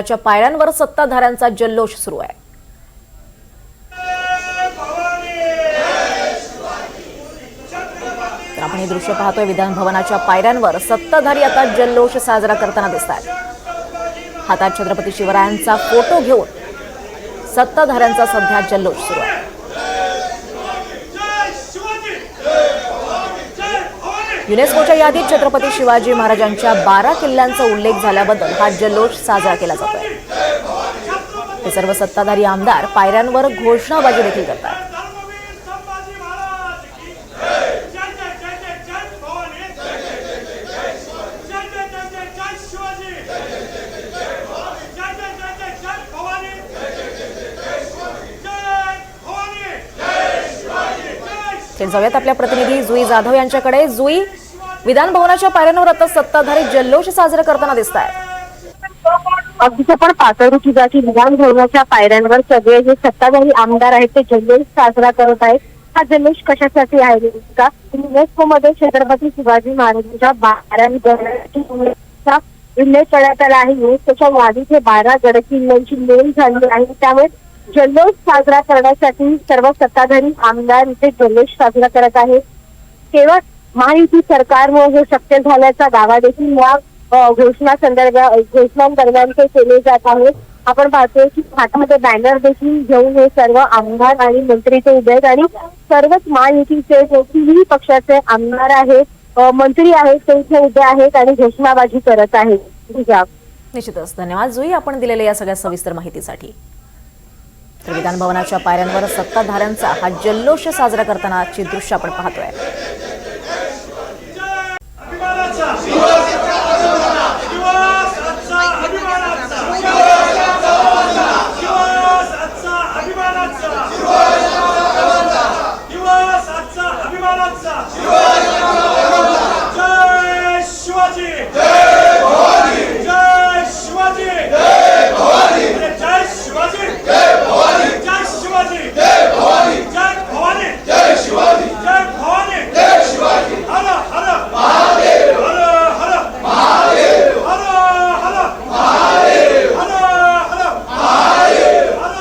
च्या पायऱ्यांवर सत्ताधाऱ्यांचा जल्लोष सुरू आहे. तर आपण हे दृश्य पाहतोय. विधान भवनाच्या पायऱ्यांवर सत्ताधारी आता जल्लोष साजरा करताना दिसत आहेत हातात छत्रपती शिवरायांचा फोटो घेऊन सत्ताधाऱ्यांचा सध्या जल्लोष सुरू आहे जय शिवाजी जय भवानी युनेस्कोच्या यादीत छत्रपती शिवाजी महाराजांच्या बारा किल्ल्यांचा उल्लेख झाल्याबद्दल हा जल्लोष साजरा केला जातोय. हे सर्व सत्ताधारी आमदार पायऱ्यांवर घोषणाबाजी देखील करतात धर्मवीर संभाजी महाराज की जय जय जय जय जय भवानी जय जय जय जय जय शिवाजी जय जय जय जय जय भवानी जय भवानी थेट जाऊयात. आपल्या प्रतिनिधी जुई जाधव यांच्याकडे. जुई विधान भवनाच्या पायऱ्यांवर आता सत्ताधारी जल्लोष साजरा करताना दिसत आहेत अगदीच आपण पातळी तुझाची विधान भवनाच्या पायऱ्यांवर सगळे जे सत्ताधारी आमदार आहेत ते जल्लोष साजरा करत आहेत. हा जल्लोष कशासाठी आहे का युनेस्को मध्ये छत्रपती शिवाजी महाराजांच्या बारा उल्लेख करण्यात आला आहे. युनेस्कोच्या यादीत हे बारा गडकिल्ल्यांची मेल नोंद झाली आहे. त्यामुळे जल्लोष साजरा करण्यासाठी सर्व सत्ताधारी आमदार इथे जल्लोष साजरा करत आहेत. केवळ महायुती सरकारमुळे हे शक्य झाल्याचा दावा देखील या घोषणा संदर्भात घोषणांदरम्यान ते केले जात आहे आपण पाहतोय की हातामध्ये बॅनर देखील घेऊन हे सर्व आमदार आणि मंत्री ते उभे आहेत आणि सर्वच महायुतीचे जे तिन्ही पक्षाचे आमदार आहेत मंत्री आहेत ते इथे उभे आहेत आणि घोषणाबाजी करत आहेत. निश्चितच. धन्यवाद. जुई आपण दिलेल्या या सगळ्या सविस्तर माहितीसाठी. तर विधान भवनाच्या पायऱ्यांवर सत्ताधाऱ्यांचा हा जल्लोष साजरा करतानाची दृश्य आपण पाहतोय अभिमानाचा दिवस आजचा अभिमानाचा दिवस आजचा अभिमानाचा दिवस आजचा अभिमानाचा जय शिवाजी जय भवानी जय शिवाजी जय भवानी जय शिवाजी जय भवानी जय शिवाजी जय भवानी जय भवानी जय शिवाजी जय भवानी जय शिवाजी हर हर महादेव हर हर महादेव हर हर महादेव हर हर महादेव हर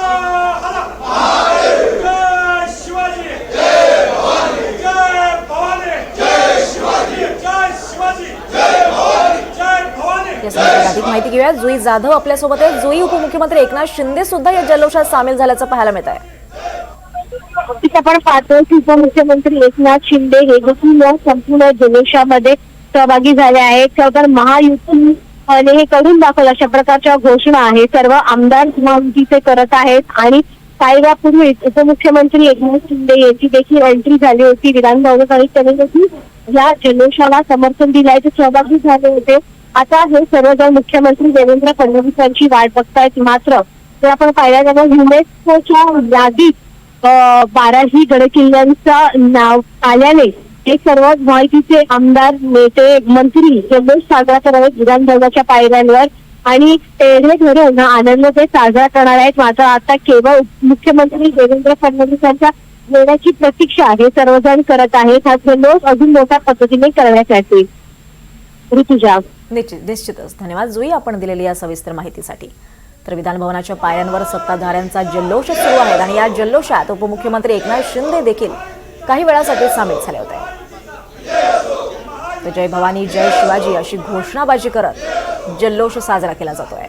हर महादेव जय शिवाजी जय भवानी जय भवानी जय शिवाजी जय शिवाजी जय भवानी जय अधिक माहिती घेऊया जुई जाधव आपल्यासोबत आहे जुई उपमुख्यमंत्री एकनाथ शिंदे सुद्धा या जल्लोषात सामील झाल्याचं पाहायला मिळत आहे नक्कीच आपण पाहतो की उपमुख्यमंत्री एकनाथ शिंदे हे देखील या संपूर्ण जल्लोषामध्ये सहभागी झाले आहेत. तर महायुती हे करून दाखवलं. अशा प्रकारच्या घोषणा आहे सर्व आमदार महायुतीचे करत आहेत आणि काही वेळापूर्वी उपमुख्यमंत्री एकनाथ शिंदे यांची देखील एंट्री झाली होती. विधानभवनात आणि त्यांनी देखील या जल्लोषाला समर्थन दिलंय. ते सहभागी झाले होते. आता हे सर्वजण मुख्यमंत्री देवेंद्र फडणवीस यांची वाट बघतायत मात्र ते आपण पाहिल्या जाणार युनेस्कोच्या यादीत बाराही गडकिल्ल्यांचा नाव आल्याने हे सर्व माहितीचे आमदार नेते मंत्री जल्लोष साजरा करणार विधानभवनाच्या पायऱ्यांवर आणि तेढे धरून हा आनंद ते साजरा करणार आहेत. मात्र आता केवळ मुख्यमंत्री देवेंद्र फडणवीस यांच्या येण्याची प्रतीक्षा हे सर्वजण करत आहेत. हा जल्लोष अजून मोठ्या पद्धतीने करण्यासाठी ऋतुजा. निश्चित निश्चितच. धन्यवाद जुई आपण दिलेली या सविस्तर माहितीसाठी. तर विधानभवनाच्या पायांवर पायऱ्यांवर सत्ताधाऱ्यांचा जल्लोष सुरू आहे आणि या जल्लोषात उपमुख्यमंत्री एकनाथ शिंदे देखील काही वेळासाठी सामील झाले होते. तर जय भवानी जय शिवाजी अशी घोषणाबाजी करत जल्लोष साजरा केला जातोय.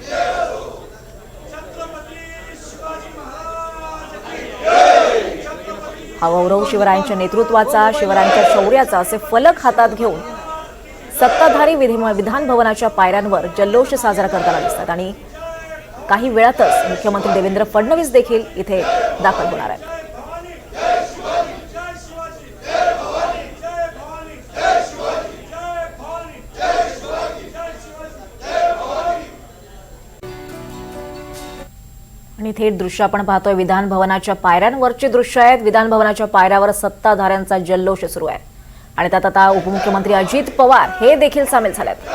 हा गौरव शिवरायांच्या नेतृत्वाचा शिवरायांच्या शौर्याचा असे फलक हातात घेऊन सत्ताधारी विधान भवनाच्या पायऱ्यांवर जल्लोष साजरा करताना दिसतात आणि काही वेळातच मुख्यमंत्री देवेंद्र फडणवीस देखील इथे दाखल होणार आहेत. आणि थेट दृश्य आपण पाहतोय विधान भवनाच्या पायऱ्यांवरचे दृश्य आहेत. विधान भवनाच्या पायऱ्यावर सत्ताधाऱ्यांचा जल्लोष सुरू आहे. आणि त्यात आता उपमुख्यमंत्री अजित पवार हे देखील सामील झालेत.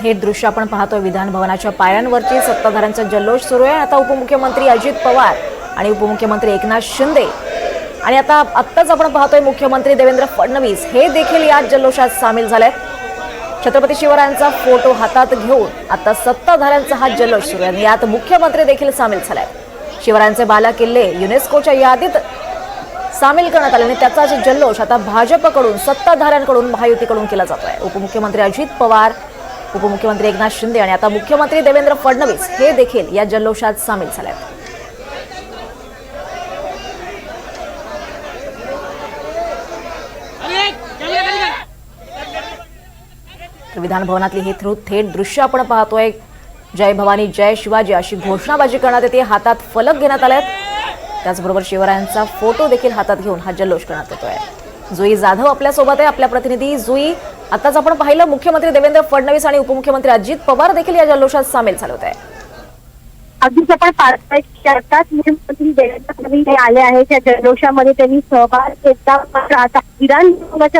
थेट दृश्य आपण पाहतोय विधानभवनाच्या पायऱ्यांवरती सत्ताधाऱ्यांचा जल्लोष सुरू आहे. आता उपमुख्यमंत्री अजित पवार आणि उपमुख्यमंत्री एकनाथ शिंदे. आणि आता आत्ताच आपण पाहतोय मुख्यमंत्री देवेंद्र फडणवीस. हे देखील या जल्लोषात सामील झालेत. छत्रपती शिवरायांचा फोटो हातात घेऊन आता सत्ताधाऱ्यांचा हा जल्लोष सुरू आहे. यात मुख्यमंत्री देखील सामील झाले आहेत शिवरायांचे बाला किल्ले युनेस्कोच्या यादीत सामील करण्यात आले आणि त्याचाच जल्लोष आता भाजपकडून सत्ताधाऱ्यांकडून महायुतीकडून केला जातोय. उपमुख्यमंत्री अजित पवार उपमुख्यमंत्री एकनाथ शिंदे आणि आता मुख्यमंत्री देवेंद्र फडणवीस हे देखील या जल्लोषात सामील झाले आहेत विधान भवनातली ही थ्रू थेट दृश्य आपण पाहतोय. जय भवानी जय शिवाजी अशी घोषणाबाजी करण्यात येते. हातात फलक घेण्यात आलेत. त्याचबरोबर शिवरायांचा फोटो देखील हातात घेऊन हा जल्लोष करण्यात येतोय. जुई जाधव आपल्यासोबत आहे. आपल्या प्रतिनिधी जुई आताच आपण पाहिलं मुख्यमंत्री देवेंद्र फडणवीस आणि उपमुख्यमंत्री अजित पवार देखील या जल्लोषात सामील झाले होते. अगदीच आपण मुख्यमंत्री देवेंद्र फडणवीस हे आले आहेत. या जल्लोषामध्ये त्यांनी सहभाग घेतला. मात्र आता विधान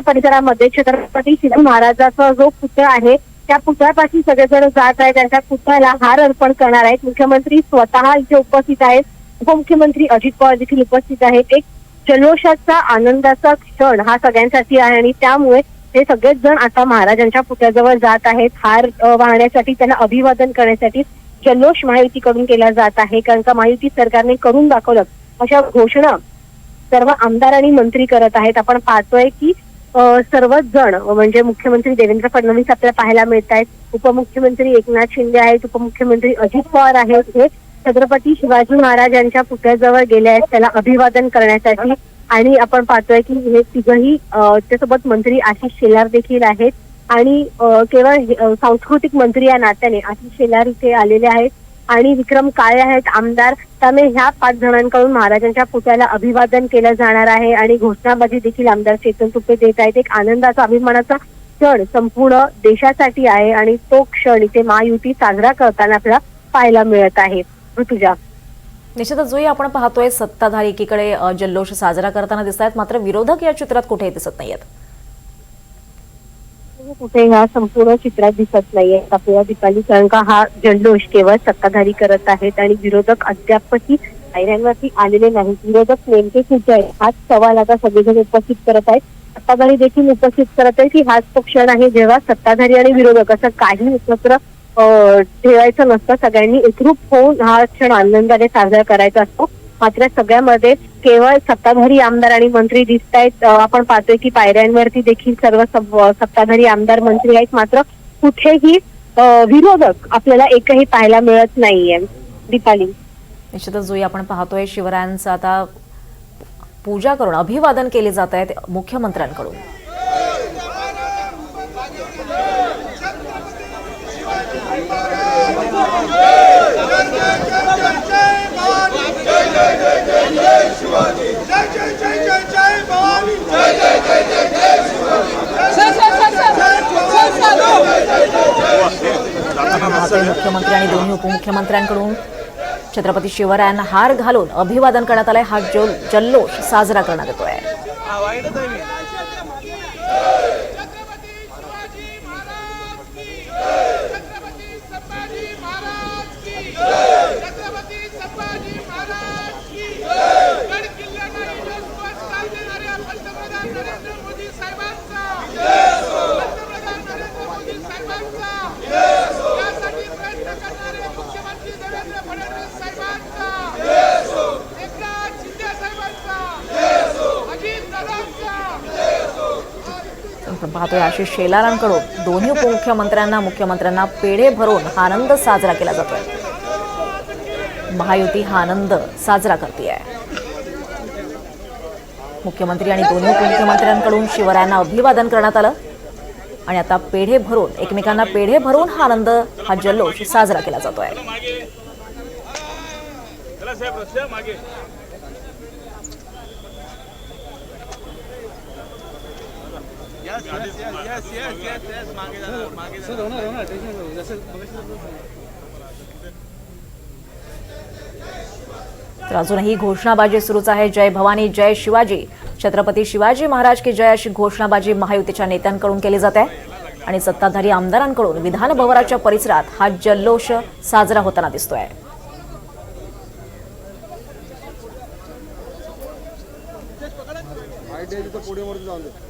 परिसरामध्ये छत्रपती शिवाजी महाराजाचा जो पुतळा आहे त्या पुतळ्यापासून सगळेजण जात आहेत. त्यांच्या पुतळ्याला हार अर्पण करणार आहेत. मुख्यमंत्री स्वतः इथे उपस्थित आहेत. उपमुख्यमंत्री अजित पवार देखील उपस्थित आहेत. एक जल्लोषाचा आनंदाचा क्षण हा सगळ्यांसाठी आहे आणि त्यामुळे ते सगळेच जण आता महाराजांच्या पुतळ्याजवळ जात आहेत. हार वाहण्यासाठी त्यांना अभिवादन करण्यासाठी जल्लोष महायुतीकडून केला जात आहे. कारण का महायुती सरकारने करून दाखवलं. अशा घोषणा सर्व आमदार आणि मंत्री करत आहेत. आपण पाहतोय की सर्वच जण म्हणजे मुख्यमंत्री देवेंद्र फडणवीस आपल्याला पाहायला मिळत आहेत. उपमुख्यमंत्री एकनाथ शिंदे आहेत. उपमुख्यमंत्री अजित पवार आहेत. हे छत्रपती शिवाजी महाराजांच्या पुतळ्याजवळ गेले आहेत. त्याला अभिवादन करण्यासाठी आणि आपण पाहतोय की हे तिघही त्यासोबत मंत्री आशिष शेलार देखील आहेत. आणि केवळ सांस्कृतिक मंत्री या नात्याने आशिष शेलार इथे आलेले आहेत. आणि विक्रम काळे आहेत आमदार. त्यामुळे ह्या पाच जणांकडून महाराजांच्या पुतळ्याला अभिवादन केलं जाणार आहे आणि घोषणाबाजी देखील आमदार चेतन तुपे देत आहेत. एक आनंदाचा अभिमानाचा क्षण संपूर्ण देशासाठी आहे आणि तो क्षण इथे महायुती साजरा करताना आपल्याला पाहायला मिळत आहे. ऋतुजा. निश्चितच जोही आपण पाहतोय सत्ताधारी एकीकडे जल्लोष साजरा करताना दिसत आहेत मात्र विरोधक या चित्रात कुठेही दिसत नाहीयेत. कुठे ह्या संपूर्ण चित्रात दिसत नाहीये आपल्याला दीपाली कारण का हा जल्लोष केवळ सत्ताधारी करत आहेत आणि विरोधक अद्यापही पायऱ्यांवरती आलेले नाहीत. विरोधक नेमके कुठे आहेत? हाच सवाल आता सगळेजण उपस्थित करत आहेत. सत्ताधारी देखील उपस्थित करत आहे की हाच तो क्षण आहे जेव्हा सत्ताधारी आणि विरोधक असं काही एकत्र ठेवायचं नसतं. सगळ्यांनी एकरूप होऊन हा क्षण आनंदाने साजरा करायचा असतो. मात्र सगळ्यामध्ये केवळ सत्ताधारी आमदार आणि मंत्री दिसत आहेत. आपण पाहतोय की पायऱ्यांवरती देखील सर्व सत्ताधारी आमदार मंत्री आहेत. मात्र कुठेही विरोधक आपल्याला एकही पाहायला मिळत नाहीये. दीपाली. निश्चितच जुई आपण पाहतोय शिवरायांचं आता पूजा करून अभिवादन केले जात आहेत मुख्यमंत्र्यांकडून जय जय जय जय जय भवानी जय जय जय जय जय आपण पाहतोय मुख्यमंत्री आणि दोन्ही उपमुख्यमंत्र्यांकडून छत्रपती शिवरायांना हार घालून अभिवादन करण्यात आलंय हा जो जल्लोष साजरा करण्यात येतोय छत्रपती संभाजी महाराज की छत्रपती संभाजी महाराज की गड किल्ल्यांना युनेस्को स्थान देणाऱ्या पंतप्रधान नरेंद्र मोदी साहेबांचा पंतप्रधान नरेंद्र मोदी साहेबांचा यासाठी प्रयत्न करणारे मुख्यमंत्री देवेंद्र फडणवीस साहेबांचा एकनाथ शिंदे साहेबांचा अजित दादांचा आपण पाहतोय आशिष शेलारांकडून दोन्ही उपमुख्यमंत्र्यांना मुख्यमंत्र्यांना पेढे भरून हा आनंद साजरा केला जातोय. महायुती हा आनंद साजरा करते मुख्यमंत्री आणि दोन्ही उपमुख्यमंत्र्यांकडून शिवरायांना अभिवादन करण्यात आलं आणि आता पेढे भरून एकमेकांना पेढे भरून हा आनंद हा जल्लोष साजरा केला जातोय. साहेब रस्त्या मागे तर अजूनही घोषणाबाजी सुरूच आहे. जय भवानी जय शिवाजी. छत्रपती शिवाजी महाराज की जय अशी घोषणाबाजी महायुतीच्या नेत्यांकडून केली जाते. आणि सत्ताधारी आमदारांकडून विधान भवनाच्या परिसरात हा जल्लोष साजरा होताना दिसतोय. आयडिया